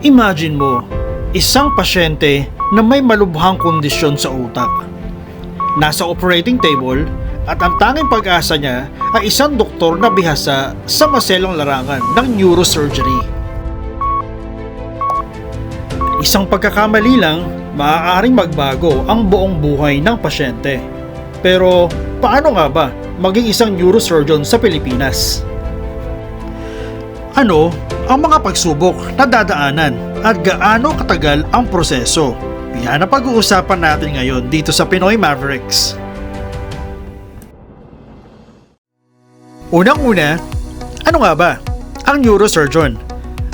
Imagine mo, isang pasyente na may malubhang kondisyon sa utak. Nasa operating table at ang tanging pag-asa niya ay isang doktor na bihasa sa maselang larangan ng neurosurgery. Isang pagkakamali lang, maaaring magbago ang buong buhay ng pasyente. Pero paano nga ba maging isang neurosurgeon sa Pilipinas? Ano ang mga pagsubok na dadaanan at gaano katagal ang proseso? Yan ang pag-uusapan natin ngayon dito sa Pinoy Mavericks. Unang-una, ano nga ba ang neurosurgeon?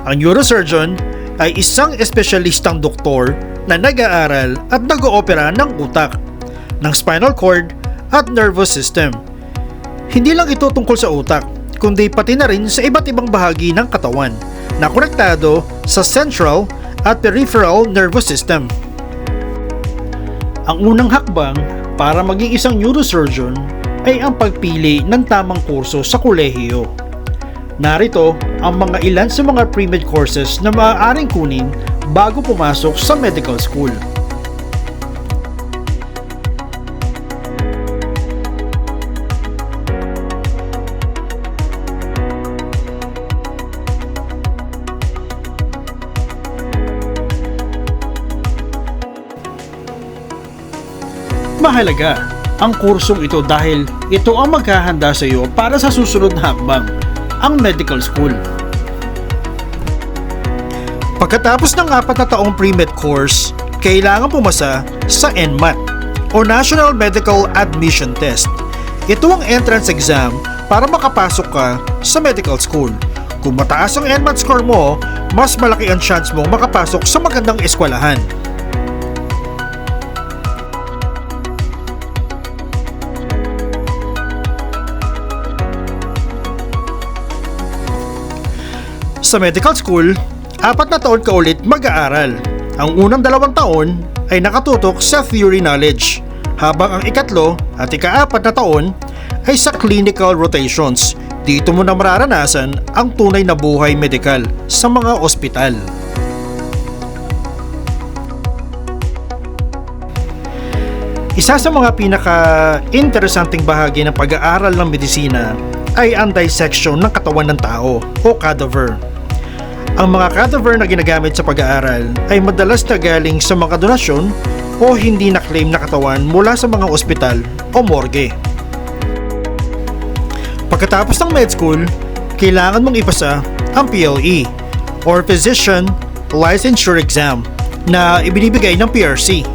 Ang neurosurgeon ay isang espesyalistang doktor na nag-aaral at nag-oopera ng utak, ng spinal cord at nervous system. Hindi lang ito tungkol sa utak, kundi pati na rin sa iba't ibang bahagi ng katawan na konektado sa central at peripheral nervous system. Ang unang hakbang para maging isang neurosurgeon ay ang pagpili ng tamang kurso sa kolehiyo. Narito ang mga ilan sa mga pre-med courses na maaaring kunin bago pumasok sa medical school. Mahalaga ang kursong ito dahil ito ang maghahanda sa iyo para sa susunod na hakbang, ang medical school. Pagkatapos ng apat na taong pre-med course, kailangan pumasa sa NMAT o National Medical Admission Test. Ito ang entrance exam para makapasok ka sa medical school. Kung mataas ang NMAT score mo, mas malaki ang chance mong makapasok sa magandang eskwelahan. Sa medical school, apat na taon ka ulit mag-aaral. Ang unang dalawang taon ay nakatutok sa theory knowledge, habang ang ikatlo at ikaapat na taon ay sa clinical rotations. Dito mo na mararanasan ang tunay na buhay medikal sa mga ospital. Isa sa mga pinaka-interesanting bahagi ng pag-aaral ng medisina ay ang dissection ng katawan ng tao o cadaver. Ang mga cadaver na ginagamit sa pag-aaral ay madalas na galing sa mga donasyon o hindi na-claim na katawan mula sa mga ospital o morgue. Pagkatapos ng med school, kailangan mong ipasa ang PLE or Physician Licensure Exam na ibinibigay ng PRC.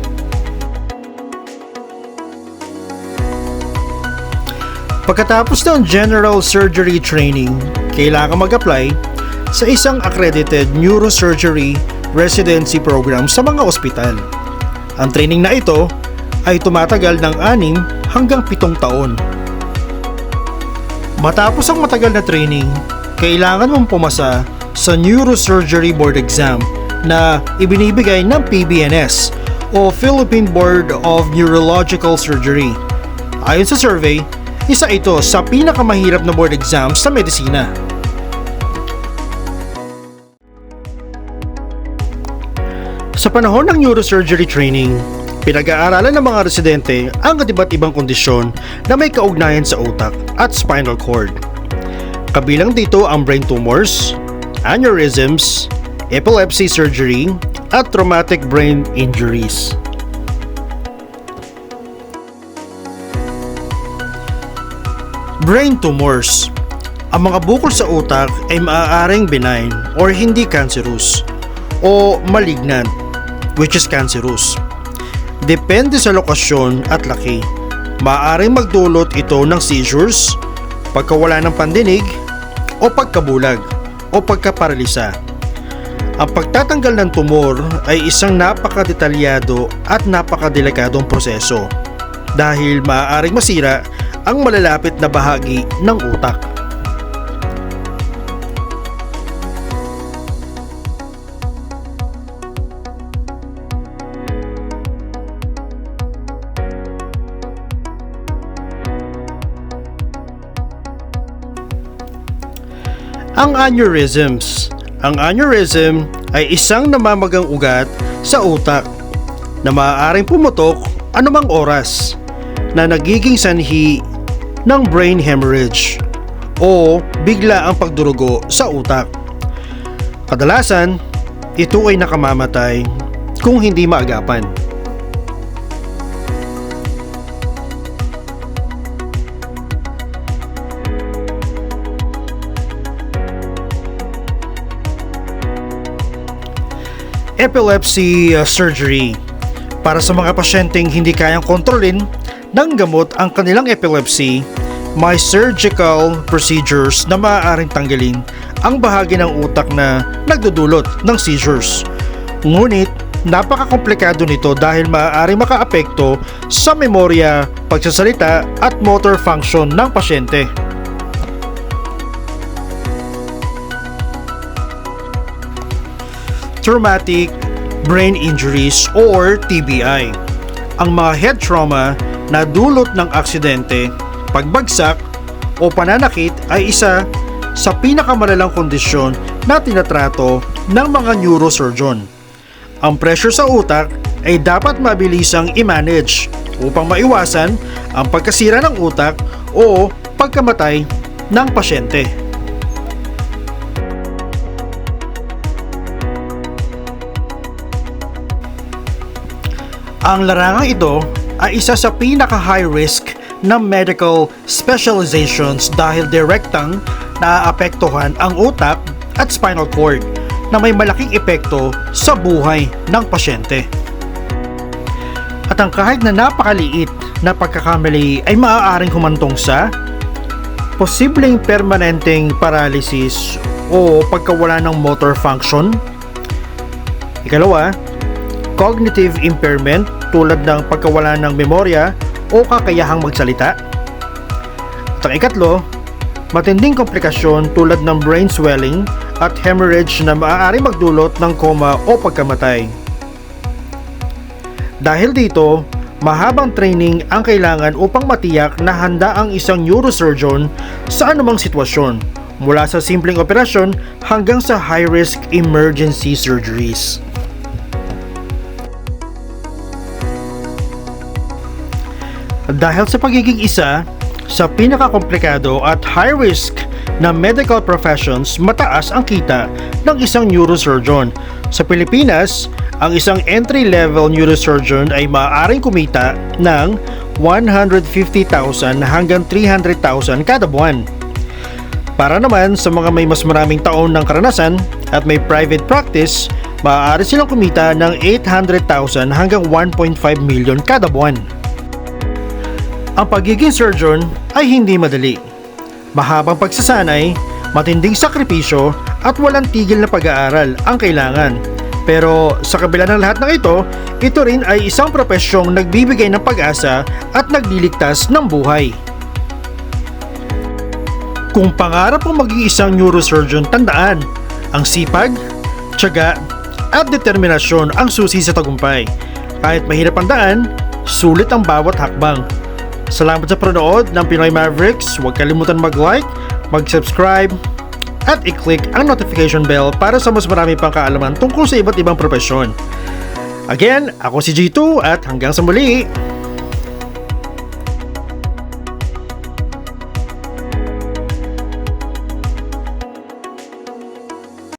Pagkatapos ng general surgery training, kailangan mag-apply sa isang accredited neurosurgery residency program sa mga ospital. Ang training na ito ay tumatagal ng 6 hanggang 7 taon. Matapos ang matagal na training, kailangan mong pumasa sa Neurosurgery Board Exam na ibinibigay ng PBNS o Philippine Board of Neurological Surgery. Ayon sa survey, isa ito sa pinakamahirap na board exam sa medisina. Sa panahon ng neurosurgery training, pinag-aaralan ng mga residente ang iba't ibang kondisyon na may kaugnayan sa utak at spinal cord. Kabilang dito ang brain tumors, aneurysms, epilepsy surgery, at traumatic brain injuries. Brain tumors Ang mga bukol sa utak ay maaaring benign or hindi cancerous o malignant which is cancerous. Depende sa lokasyon at laki. Maaaring magdulot ito ng seizures, pagkawala ng pandinig, o pagkabulag, o pagkaparalisa. Ang pagtatanggal ng tumor ay isang napakadetalyado at napakadelikadong proseso dahil maaaring masira ang malalapit na bahagi ng utak. Ang aneurysms. Ang aneurysm ay isang namamagang ugat sa utak na maaaring pumutok anumang oras na nagiging sanhi ng brain hemorrhage o bigla ang pagdurugo sa utak. Kadalasan, ito ay nakamamatay kung hindi maagapan. Epilepsy uh, surgery para sa mga pasyenteng hindi kayang kontrolin ng gamot ang kanilang epilepsy, may surgical procedures na maaaring tanggalin ang bahagi ng utak na nagdudulot ng seizures. Ngunit, napakakomplikado nito dahil maaaring makaapekto sa memorya, pagsasalita at motor function ng pasyente. Traumatic brain injuries or TBI. Ang mga head trauma na dulot ng aksidente, pagbagsak o pananakit ay isa sa pinakamalalang kondisyon na tinatrato ng mga neurosurgeon. Ang pressure sa utak ay dapat mabilisang i-manage upang maiwasan ang pagkasira ng utak o pagkamatay ng pasyente. Ang larangang ito ay isa sa pinaka-high risk na medical specializations dahil direktang naaapektuhan ang utak at spinal cord na may malaking epekto sa buhay ng pasyente. At ang kahit na napakaliit na pagkakamali ay maaaring humantong sa posibleng permanenteng paralysis o pagkawala ng motor function. Ikalawa, cognitive impairment tulad ng pagkawala ng memorya o kakayahang magsalita. At ang ikatlo, matinding komplikasyon tulad ng brain swelling at hemorrhage na maaari magdulot ng koma o pagkamatay. Dahil dito, mahabang training ang kailangan upang matiyak na handa ang isang neurosurgeon sa anumang sitwasyon, mula sa simpleng operasyon hanggang sa high-risk emergency surgeries. Dahil sa pagiging isa sa pinakakomplikado at high risk na medical professions, mataas ang kita ng isang neurosurgeon. Sa Pilipinas, ang isang entry-level neurosurgeon ay maaaring kumita ng 150,000 hanggang 300,000 kada buwan. Para naman sa mga may mas maraming taon ng karanasan at may private practice, maaari silang kumita ng 800,000 hanggang 1.5 million kada buwan. Ang pagiging surgeon ay hindi madali. Mahabang pagsasanay, matinding sakripisyo at walang tigil na pag-aaral ang kailangan. Pero sa kabila ng lahat ng ito, ito rin ay isang profesyong nagbibigay ng pag-asa at nagliligtas ng buhay. Kung pangarap mong maging isang neurosurgeon, tandaan, ang sipag, tiyaga, at determinasyon ang susi sa tagumpay. Kahit mahirap ang daan, sulit ang bawat hakbang. Salamat sa panonood ng Pinoy Mavericks. Huwag kalimutan mag-like, mag-subscribe, at i-click ang notification bell para sa mas marami pang kaalaman tungkol sa iba't ibang profesyon. Again, ako si G2 at hanggang sa muli!